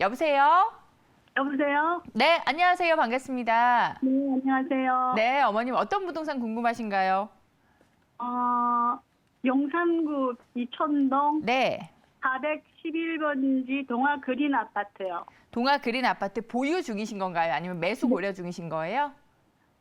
여보세요? 여보세요? 네, 안녕하세요. 반갑습니다. 네, 안녕하세요. 네, 어머님 어떤 부동산 궁금하신가요? 어, 용산구 이촌동 네. 411번지 동아 그린 아파트요. 동아 그린 아파트 보유 중이신 건가요? 아니면 매수 고려 중이신 거예요?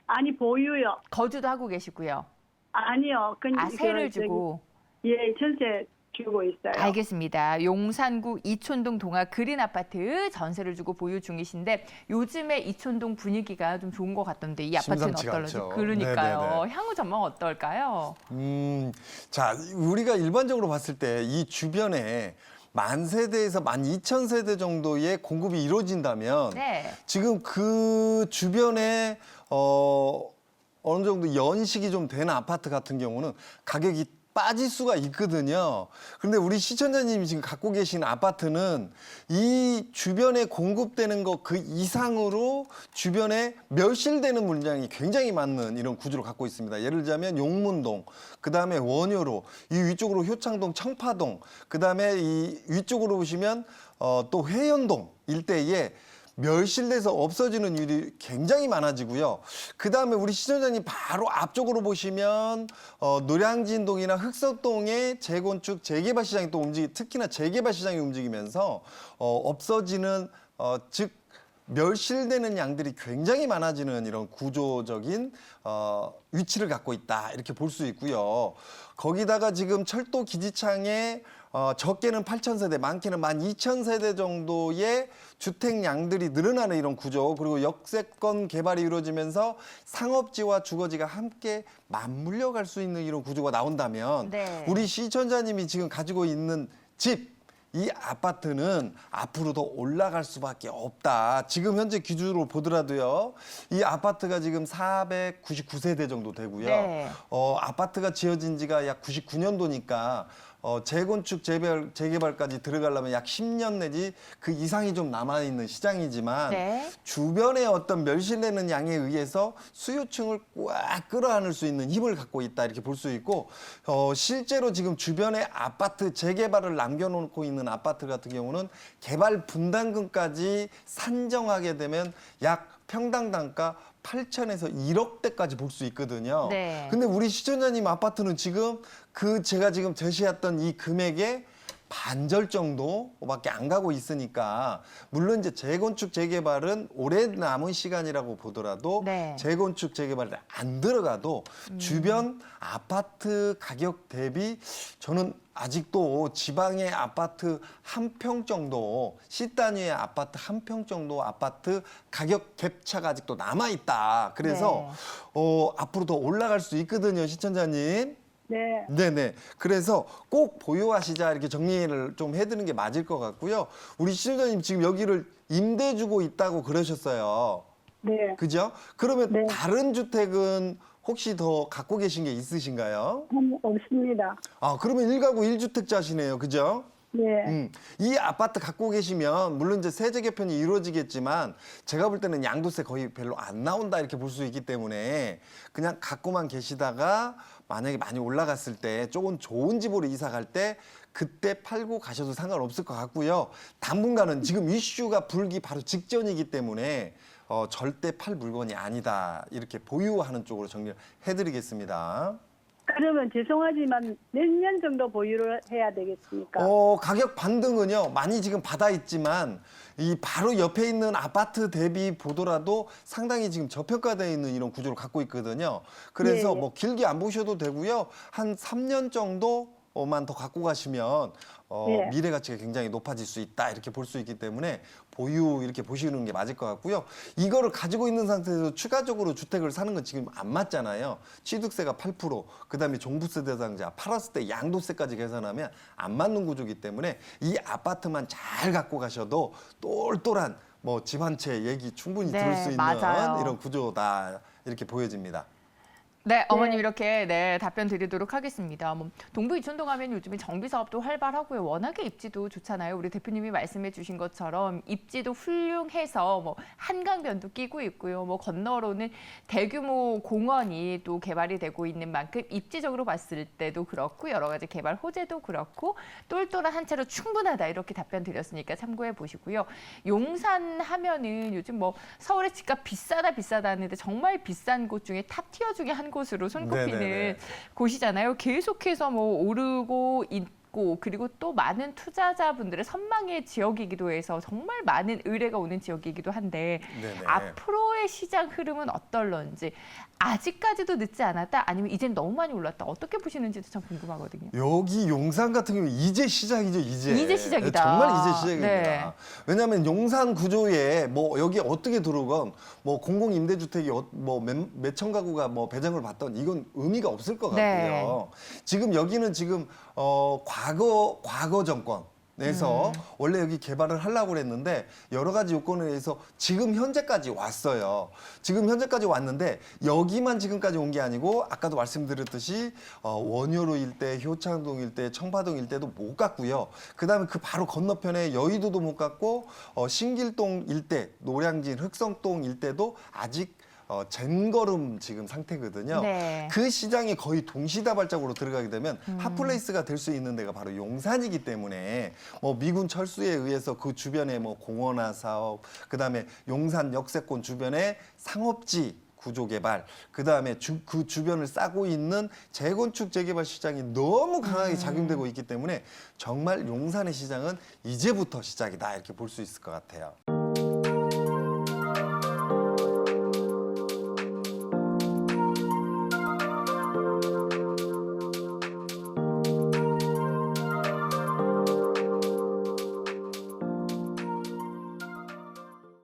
아니, 보유요. 거주도 하고 계시고요. 아니요. 그, 아, 그, 세를 저기, 주고. 예, 전세 주고 있어요. 알겠습니다. 용산구 이촌동 동아 그린 아파트 전세를 주고 보유 중이신데 요즘에 이촌동 분위기가 좀 좋은 것 같던데 이 아파트는 심상치가 어떨지 않죠. 그러니까요. 네네네. 향후 전망 어떨까요? 음, 자, 우리가 일반적으로 봤을 때 이 주변에 만 세대에서 만 이천 세대 정도의 공급이 이루어진다면 네. 지금 그 주변에 어 어느 정도 연식이 좀된 아파트 같은 경우는 가격이 빠질 수가 있거든요. 그런데 우리 시청자님이 지금 갖고 계신 아파트는 이 주변에 공급되는 것 그 이상으로 주변에 멸실되는 물량이 굉장히 많은 이런 구조를 갖고 있습니다. 예를 들자면 용문동, 그 다음에 원효로, 이 위쪽으로 효창동, 청파동, 그 다음에 이 위쪽으로 보시면 어, 또 회연동 일대에 멸실돼서 없어지는 일이 굉장히 많아지고요. 그 다음에 우리 시청자님 바로 앞쪽으로 보시면 어, 노량진동이나 흑석동의 재건축, 재개발 시장이 또 움직이, 특히나 재개발 시장이 움직이면서 어, 없어지는 어, 즉 멸실되는 양들이 굉장히 많아지는 이런 구조적인 어, 위치를 갖고 있다 이렇게 볼 수 있고요. 거기다가 지금 철도 기지창에 어, 적게는 8천 세대, 많게는 12,000 세대 정도의 주택 양들이 늘어나는 이런 구조, 그리고 역세권 개발이 이루어지면서 상업지와 주거지가 함께 맞물려 갈 수 있는 이런 구조가 나온다면 네. 우리 시청자님이 지금 가지고 있는 집, 이 아파트는 앞으로 더 올라갈 수밖에 없다. 지금 현재 기준으로 보더라도요. 이 아파트가 지금 499세대 정도 되고요. 네. 어, 아파트가 지어진 지가 약 99년도니까 어, 재건축, 재개발, 재개발까지 들어가려면 약 10년 내지 그 이상이 좀 남아있는 시장이지만 네. 주변의 어떤 멸실되는 양에 의해서 수요층을 꽉 끌어안을 수 있는 힘을 갖고 있다 이렇게 볼 수 있고 어, 실제로 지금 주변에 아파트 재개발을 남겨놓고 있는 아파트 같은 경우는 개발 분담금까지 산정하게 되면 약 평당 단가 8천에서 1억대까지 볼 수 있거든요. 네. 근데 우리 시청자님 아파트는 지금 그 제가 지금 제시했던 이 금액의 반절 정도밖에 안 가고 있으니까 물론 이제 재건축 재개발은 오래 남은 시간이라고 보더라도 네. 재건축 재개발에 안 들어가도 주변 아파트 가격 대비 저는 아직도 지방의 아파트 한 평 정도 시 단위의 아파트 한 평 정도 아파트 가격 갭차가 아직도 남아 있다. 그래서 어 앞으로 더 올라갈 수 있거든요, 시청자님. 네. 네네. 그래서 꼭 보유하시자 이렇게 정리를 좀 해드리는 게 맞을 것 같고요. 우리 시청자님 지금 여기를 임대 주고 있다고 그러셨어요. 네. 그죠? 그러면 네. 다른 주택은 혹시 더 갖고 계신 게 있으신가요? 음, 없습니다. 아, 그러면 일가구일주택자시네요 그죠? 네. 음, 이 아파트 갖고 계시면 물론 이제 세제 개편이 이루어지겠지만 제가 볼 때는 양도세 거의 별로 안 나온다 이렇게 볼 수 있기 때문에 그냥 갖고만 계시다가 만약에 많이 올라갔을 때 조금 좋은 집으로 이사 갈 때 그때 팔고 가셔도 상관없을 것 같고요. 당분간은 지금 이슈가 불기 바로 직전이기 때문에 어, 절대 팔 물건이 아니다 이렇게 보유하는 쪽으로 정리를 해드리겠습니다. 그러면 죄송하지만 몇 년 정도 보유를 해야 되겠습니까? 어, 가격 반등은요, 많이 지금 받아 있지만, 이 바로 옆에 있는 아파트 대비 보더라도 상당히 지금 저평가되어 있는 이런 구조를 갖고 있거든요. 그래서 네. 뭐 길게 안 보셔도 되고요. 한 3년 정도 만더 갖고 가시면, 어, 네. 미래 가치가 굉장히 높아질 수 있다. 이렇게 볼 수 있기 때문에 보유 이렇게 보시는 게 맞을 것 같고요. 이거를 가지고 있는 상태에서 추가적으로 주택을 사는 건 지금 안 맞잖아요. 취득세가 8%, 그다음에 종부세 대상자 팔았을 때 양도세까지 계산하면 안 맞는 구조이기 때문에 이 아파트만 잘 갖고 가셔도 똘똘한 뭐 집 한 채 얘기 충분히 네, 들을 수 있는 맞아요. 이런 구조다. 이렇게 보여집니다. 네, 어머님 이렇게 네, 답변 드리도록 하겠습니다. 뭐, 동부 이촌동 하면 요즘에 정비 사업도 활발하고요. 워낙에 입지도 좋잖아요. 우리 대표님이 말씀해 주신 것처럼 입지도 훌륭해서 뭐 한강변도 끼고 있고요. 뭐 건너로는 대규모 공원이 또 개발이 되고 있는 만큼 입지적으로 봤을 때도 그렇고 여러 가지 개발 호재도 그렇고 똘똘한 한 채로 충분하다 이렇게 답변 드렸으니까 참고해 보시고요. 용산 하면은 요즘 뭐 서울의 집값 비싸다 비싸다 하는데 정말 비싼 곳 중에 탑 티어 중에 한 곳 으로 손꼽히는 네네네. 곳이잖아요. 계속해서 뭐 오르고 있 고 그리고 또 많은 투자자분들의 선망의 지역이기도 해서 정말 많은 의뢰가 오는 지역이기도 한데 네네. 앞으로의 시장 흐름은 어떨런지 아직까지도 늦지 않았다 아니면 이젠 너무 많이 올랐다 어떻게 보시는지도 참 궁금하거든요. 여기 용산 같은 경우 이제 시작이죠 이제 이제 시작이다. 정말 이제 시작입니다 네. 왜냐하면 용산 구조에 뭐 여기 어떻게 들어오건 뭐 공공 임대주택이 어- 뭐 몇, 몇천 가구가 뭐 배정을 받던 이건 의미가 없을 것 같고요 네. 지금 여기는 지금 어 과거 과거 정권 에서 음. 원래 여기 개발을 하려고 그랬는데 여러 가지 요건에 의해서 지금 현재까지 왔어요. 지금 현재까지 왔는데 여기만 지금까지 온 게 아니고 아까도 말씀드렸듯이 어, 원효로 일대, 효창동 일대, 청파동 일대도 못 갔고요. 그다음에 그 바로 건너편에 여의도도 못 갔고 어, 신길동 일대, 노량진, 흑성동 일대도 아직 어, 젠걸음 지금 상태거든요. 네. 그 시장이 거의 동시다발적으로 들어가게 되면 핫플레이스가 될 수 있는 데가 바로 용산이기 때문에 뭐 미군 철수에 의해서 그 주변에 뭐 공원화 사업, 그다음에 용산 역세권 주변에 상업지 구조 개발, 그 다음에 주, 그 주변을 싸고 있는 재건축 재개발 시장이 너무 강하게 작용되고 있기 때문에 정말 용산의 시장은 이제부터 시작이다 이렇게 볼 수 있을 것 같아요.